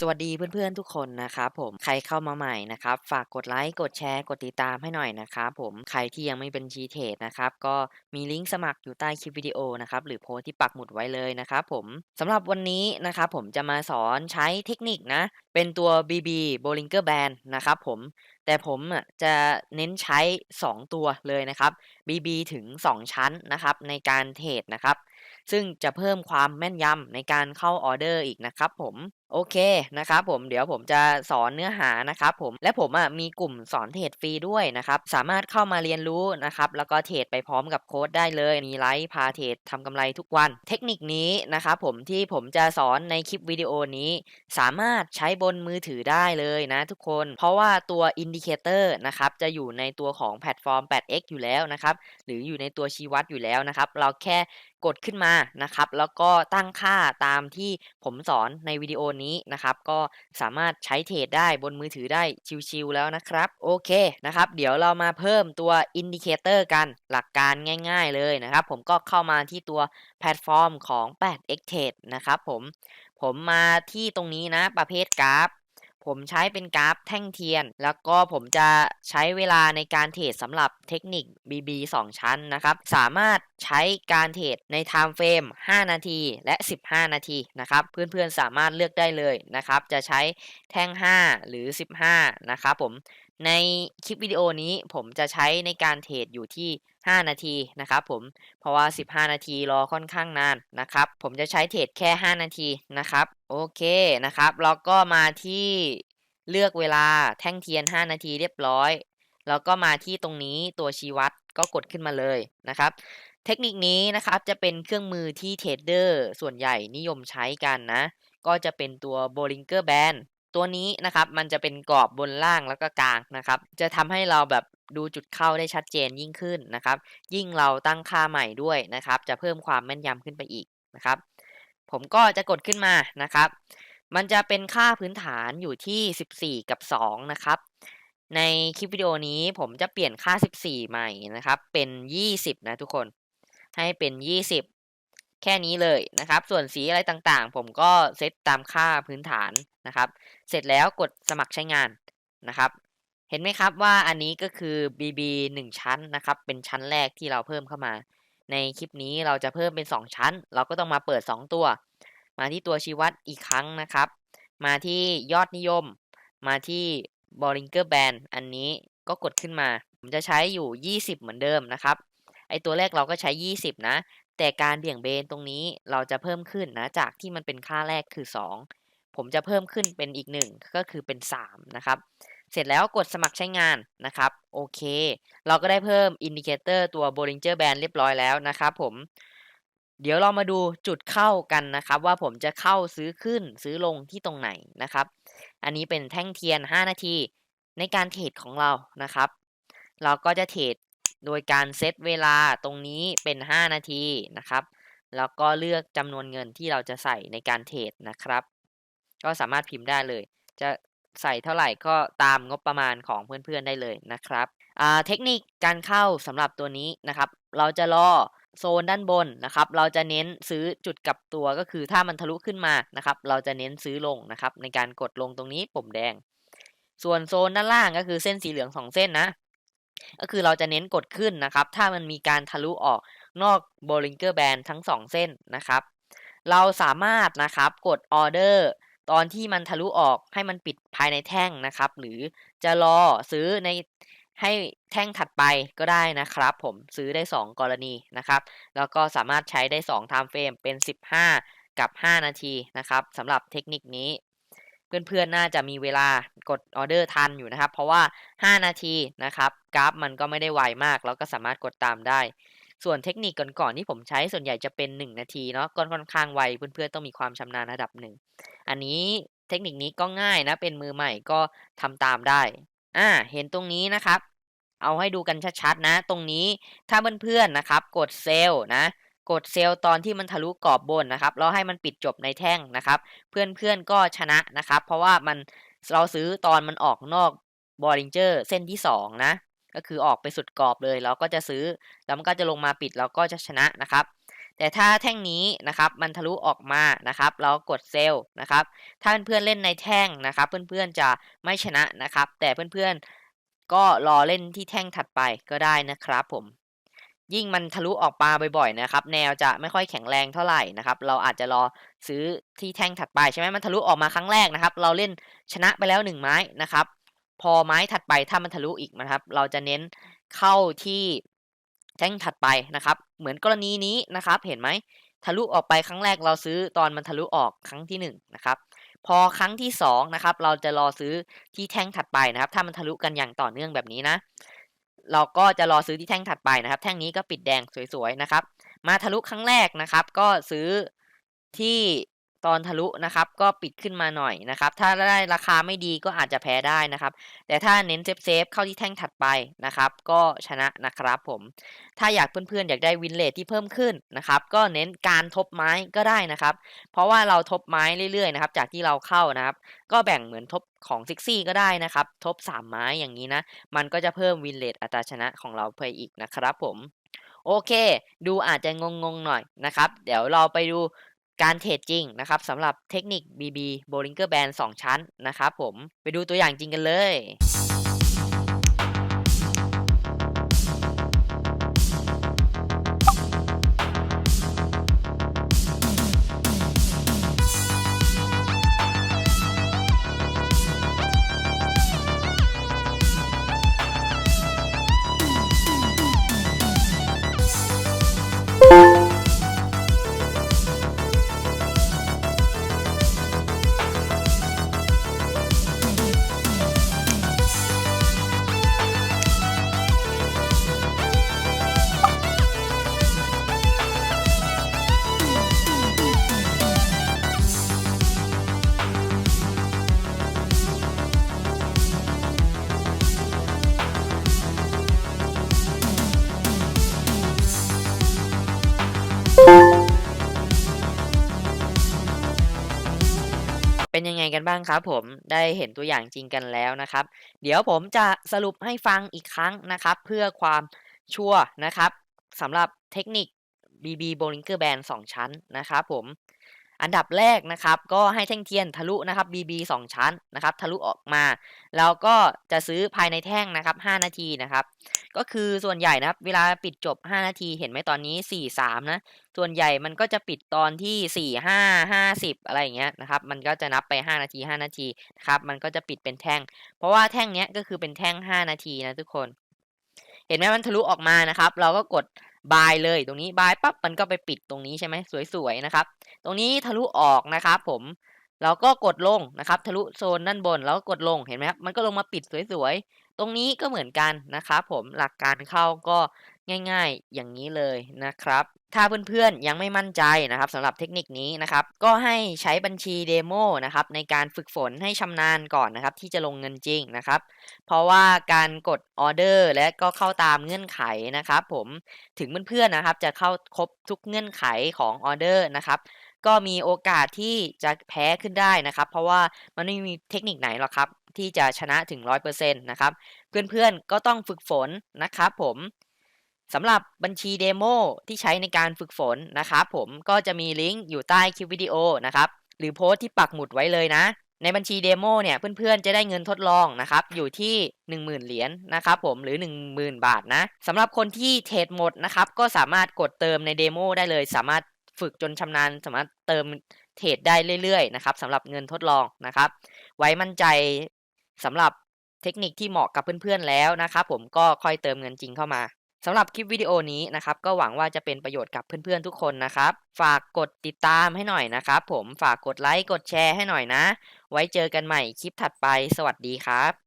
สวัสดีเพื่อนๆทุกคนนะครับผมใครเข้ามาใหม่นะครับ ฝากกดไลค์กดแชร์กดติดตามให้หน่อยนะครับผมใครที่ยังไม่เป็น G t r a d e นะครับก็มีลิงก์สมัครอยู่ใต้คลิปวิดีโอนะครับหรือโพสที่ปักหมุดไว้เลยนะครับผมสำหรับวันนี้นะครับผมจะมาสอนใช้เทคนิคนะ เป็นตัว BB Bollinger Band นะครับผมแต่ผมจะเน้นใช้ 2 ตัวเลยนะครับ BB ถึง 2 ชั้นนะครับในการเทรดนะครับซึ่งจะเพิ่มความแม่นยำในการเข้าออเดอร์อีกนะครับผม โอเคนะครับผมเดี๋ยวผมจะสอนเนื้อหานะครับผมและผมอะมีกลุ่มสอนเทรดฟรีด้วยนะครับสามารถเข้ามาเรียนรู้นะครับแล้วก็เทรดไปพร้อมกับโค้ดได้เลยมีไลฟ์พาเทรดทำกำไรทุกวัน เทคนิคนี้นะครับผมที่ผมจะสอนในคลิปวิดีโอนี้ สามารถใช้บนมือถือได้เลยนะทุกคน เพราะว่าตัวอินดิเคเตอร์นะครับจะอยู่ในตัวของแพลตฟอร์ม 8x อยู่แล้วนะครับหรืออยู่ในตัวชี้วัดอยู่แล้วนะครับเราแค่กดขึ้นมานะครับ แล้วก็ตั้งค่าตามที่ผมสอนในวิดีโอนี้นะครับ ก็สามารถใช้เทรดได้บนมือถือได้ชิวๆแล้วนะครับ โอเคนะครับ เดี๋ยวเรามาเพิ่มตัวอินดิเคเตอร์กันหลักการง่าย ๆ เลยนะครับ ผมก็เข้ามาที่ตัวแพลตฟอร์มของ 8x Trade นะครับผมผมมาที่ตรงนี้นะประเภทกราฟ ผมใช้เป็นกราฟแท่งเทียน แล้วก็ผมจะใช้เวลาในการเทรดสำหรับเทคนิค BB 2 ชั้นนะครับ สามารถใช้การเทรดในไทม์เฟรม5 นาทีและ 15 นาทีนะครับ เพื่อนๆสามารถเลือกได้เลยนะครับ จะใช้แท่ง 5 หรือ 15 นะครับผม ในคลิปวิดีโอนี้ผมจะใช้ในการเทรดอยู่ที่ 5 นาทีนะครับผมเพราะว่า 15 นาทีรอค่อนข้างนานนะครับผมจะใช้เทรดแค่ 5 นาทีนะครับโอเคนะครับแล้วก็มาที่เลือกเวลาแท่งเทียน 5 นาทีเรียบร้อย แล้วก็มาที่ตรงนี้ตัวชี้วัดก็กดขึ้นมาเลยนะครับ เทคนิคนี้นะครับจะเป็นเครื่องมือที่เทรดเดอร์ส่วนใหญ่นิยมใช้กันนะ ก็จะเป็นตัว Bollinger Band ตัวนี้นะครับมันจะเป็นกรอบบนล่างแล้วก็กลางนะครับ จะทำให้เราแบบดูจุดเข้าได้ชัดเจนยิ่งขึ้นนะครับ ยิ่งเราตั้งค่าใหม่ด้วยนะครับ จะเพิ่มความแม่นยำขึ้นไปอีกนะครับ ผมก็จะกดขึ้นมานะครับ มันจะเป็นค่าพื้นฐานอยู่ที่ 14 กับ 2 นะครับ ในคลิปวิดีโอนี้ผมจะเปลี่ยนค่า 14 ใหม่นะครับ เป็น 20 นะทุกคน ให้เป็น 20 แค่นี้เลยนะครับ ส่วนสีอะไรต่างๆ ผมก็เซตตามค่าพื้นฐานนะครับ เสร็จแล้วกดสมัครใช้งานนะครับ เห็นไหมครับว่าอันนี้ก็คือ BB 1 ชั้นนะครับ เป็นชั้นแรกที่เราเพิ่มเข้ามา ในคลิปนี้เราจะเพิ่มเป็น 2 ชั้น เราก็ต้องมาเปิด 2 ตัว มาที่ตัวชี้วัดอีกครั้งนะครับ มาที่ยอดนิยม มาที่ Bollinger Band อันนี้ก็กดขึ้นมา ผมจะใช้อยู่ 20 เหมือนเดิมนะครับไอตัวแรกเราก็ใช้ 20 นะ แต่การเบี่ยงเบนตรงนี้เราจะเพิ่มขึ้นนะจากที่มันเป็นค่าแรกคือ 2 ผมจะเพิ่มขึ้นเป็นอีก 1 ก็คือเป็น 3 นะครับ เสร็จแล้วกดสมัครใช้งานนะครับ โอเค เราก็ได้เพิ่มอินดิเคเตอร์ตัว Bollinger Band เรียบร้อยแล้วนะครับผมเดี๋ยวเรามาดูจุดเข้ากันนะครับ ว่าผมจะเข้าซื้อขึ้นซื้อลงที่ตรงไหนนะครับ อันนี้เป็นแท่งเทียน 5 นาทีในการเทรดของเรานะครับ เราก็จะเทรด โดยการเซตเวลาตรงนี้เป็น 5 นาทีนะครับ แล้วก็เลือกจำนวนเงินที่เราจะใส่ในการเทรดนะครับ ก็สามารถพิมพ์ได้เลย จะใส่เท่าไหร่ก็ตามงบประมาณของเพื่อนๆได้เลยนะครับเทคนิคการเข้าสำหรับตัวนี้นะครับ เราจะรอโซนด้านบนนะครับ เราจะเน้นซื้อจุดกลับตัวก็คือถ้ามันทะลุขึ้นมานะครับ เราจะเน้นซื้อลงนะครับ ในการกดลงตรงนี้ปุ่มแดง ส่วนโซนด้านล่างก็คือเส้นสีเหลือง 2 เส้นนะ ก็คือเราจะเน้นกดขึ้นนะครับ ถ้ามันมีการทะลุออกนอก Bollinger Band ทั้ง 2 เส้นนะครับ เราสามารถนะครับกดออเดอร์ตอนที่มันทะลุออกให้มันปิดภายในแท่งนะครับ หรือจะรอซื้อในให้แท่งถัดไปก็ได้นะครับ ผมซื้อได้ 2 กรณีนะครับ แล้วก็สามารถใช้ได้2 time frame เป็น 15 กับ 5 นาทีนะครับสำหรับเทคนิคนี้ เพื่อนๆน่าจะมีเวลากดออเดอร์ทันอยู่นะครับ เพราะว่า 5 นาทีนะครับกราฟมันก็ไม่ได้ไวมาก แล้วก็สามารถกดตามได้ ส่วนเทคนิคก่อนๆที่ผมใช้ส่วนใหญ่จะเป็น 1 นาทีเนาะก็ค่อนข้างไวเพื่อนๆต้องมีความชำนาญระดับหนึ่งอันนี้เทคนิคนี้ก็ง่ายนะเป็นมือใหม่ก็ทำตามได้อ่าเห็นตรงนี้นะครับ เอาให้ดูกันชัดๆนะ ตรงนี้ถ้าเพื่อนๆนะครับ กดเซลล์นะ กดเซลล์ตอนที่มันทะลุกรอบบนนะครับแล้วให้มันปิดจบในแท่งนะครับ เพื่อนๆก็ชนะนะครับ เพราะว่ามันเราซื้อตอนมันออกนอกบอลลิงเจอร์เส้นที่ 2 นะ ก็คือออกไปสุดกรอบเลย เราก็จะซื้อแล้วมันก็จะลงมาปิดเราก็จะชนะนะครับ แต่ถ้าแท่งนี้นะครับมันทะลุออกมานะครับ เรากดเซลล์นะครับ ถ้าเพื่อนๆเล่นในแท่งนะครับ เพื่อนๆจะไม่ชนะนะครับ แต่เพื่อนๆก็รอเล่นที่แท่งถัดไปก็ได้นะครับผม ยิ่งมันทะลุออกมาบ่อยๆนะครับ แนวจะไม่ค่อยแข็งแรงเท่าไหร่นะครับ เราอาจจะรอซื้อที่แท่งถัดไปใช่ไหมมันทะลุออกมาครั้งแรกนะครับ เราเล่นชนะไปแล้ว1ไม้นะครับ พอไม้ถัดไปถ้ามันทะลุอีกนะครับ เราจะเน้นเข้าที่แท่งถัดไปนะครับ เหมือนกรณีนี้นะครับ เห็นไหมทะลุออกไปครั้งแรกเราซื้อตอนมันทะลุออกครั้งที่1นนะครับ พอครั้งที่2นะครับ เราจะรอซื้อที่แท่งถัดไปนะครับ ถ้ามันทะลุกันอย่างต่อเนื่องแบบนี้นะ เราก็จะรอซื้อที่แท่งถัดไปนะครับ แท่งนี้ก็ปิดแดงสวยๆนะครับ มาทะลุครั้งแรกนะครับ ก็ซื้อที่ ตอนทะลุนะครับก็ปิดขึ้นมาหน่อยนะครับ ถ้าได้ราคาไม่ดีก็อาจจะแพ้ได้นะครับ แต่ถ้าเน้นเซฟเซฟเข้าที่แท่งถัดไปนะครับ ก็ชนะนะครับผม ถ้าอยากเพื่อนๆอยากได้วินเลทที่เพิ่มขึ้นนะครับ ก็เน้นการทบไม้ก็ได้นะครับ เพราะว่าเราทบไม้เรื่อยๆนะครับ จากที่เราเข้านะครับ ก็แบ่งเหมือนทบของซิกซี่ก็ได้นะครับ ทบ 3 ไม้อย่างนี้นะ มันก็จะเพิ่มวินเลทอัตราชนะของเราไปอีกนะครับผม โอเค ดูอาจจะงงๆหน่อยนะครับ เดี๋ยวเราไปดู การเทรดจริงนะครับสำหรับเทคนิค BB Bollinger Band 2 ชั้นนะครับผมไปดูตัวอย่างจริงกันเลย เป็นยังไงกันบ้างครับผมได้เห็นตัวอย่างจริงกันแล้วนะครับ เดี๋ยวผมจะสรุปให้ฟังอีกครั้งนะครับ เพื่อความชัวร์นะครับสำหรับเทคนิค BB Bollinger Band 2 ชั้นนะครับผม อันดับแรกนะครับก็ให้แท่งเทียนทะลุนะครับ BB 2 ชั้นนะครับทะลุออกมาแล้วก็จะซื้อภายในแท่งนะครับ 5 นาทีนะครับ ก็คือส่วนใหญ่นะครับ เวลาปิดจบ 5 นาทีเห็นไหมตอนนี้ 4 3 นะ ส่วนใหญ่มันก็จะปิดตอนที่ 4 5 50 อะไรอย่างเงี้ยนะครับ มันก็จะนับไป 5 นาที 5 นาทีนะครับมันก็จะปิดเป็นแท่ง เพราะว่าแท่งเนี้ยก็คือเป็นแท่ง 5 นาทีนะทุกคน เห็นไหมมันทะลุออกมานะครับ เราก็กด บายเลยตรงนี้บายปั๊บมันก็ไปปิดตรงนี้ใช่ไหมสวยๆนะครับ ตรงนี้ทะลุออกนะครับผมเราก็กดลงนะครับทะลุโซนด้านบนแล้วก็กดลงเห็นไหมครับมันก็ลงมาปิดสวยๆ ตรงนี้ก็เหมือนกันนะครับผมหลักการเข้าก็ ง่าย ๆ อย่างนี้เลยนะครับ ถ้าเพื่อนๆยังไม่มั่นใจนะครับสำหรับเทคนิคนี้นะครับ ก็ให้ใช้บัญชีเดโมนะครับในการฝึกฝนให้ชำนาญก่อนนะครับ ที่จะลงเงินจริงนะครับ เพราะว่าการกดออเดอร์และก็เข้าตามเงื่อนไขนะครับ ผมถึงเพื่อนๆนะครับ จะเข้าครบทุกเงื่อนไขของออเดอร์นะครับก็มีโอกาสที่จะแพ้ขึ้นได้นะครับ เพราะว่ามันไม่มีเทคนิคไหนหรอกครับ ที่จะชนะถึง 100%นะครับ เพื่อนๆก็ต้องฝึกฝนนะครับผม สำหรับบัญชีเดโมที่ใช้ในการฝึกฝนนะครับผมก็จะมีลิงก์อยู่ใต้คลิปวิดีโอนะครับหรือโพสต์ที่ปักหมุดไว้เลยนะ ในบัญชีเดโมเนี่ยเพื่อนๆจะได้เงินทดลองนะครับอยู่ที่ 10,000 เหรียญนะครับผมหรือ 10,000 บาทนะสำหรับคนที่เทรดหมดนะครับก็สามารถกดเติมในเดโมได้เลย สามารถฝึกจนชำนาญ สามารถเติมเทรดได้เรื่อยๆนะครับสำหรับเงินทดลองนะครับ ไว้มั่นใจสำหรับเทคนิคที่เหมาะกับเพื่อนๆแล้วนะครับผมก็ค่อยเติมเงินจริงเข้ามา สำหรับคลิปวิดีโอนี้นะครับก็หวังว่าจะเป็นประโยชน์กับเพื่อนๆทุกคนนะครับ ฝากกดติดตามให้หน่อยนะครับ ผมฝากกดไลค์กดแชร์ให้หน่อยนะ ไว้เจอกันใหม่คลิปถัดไป สวัสดีครับ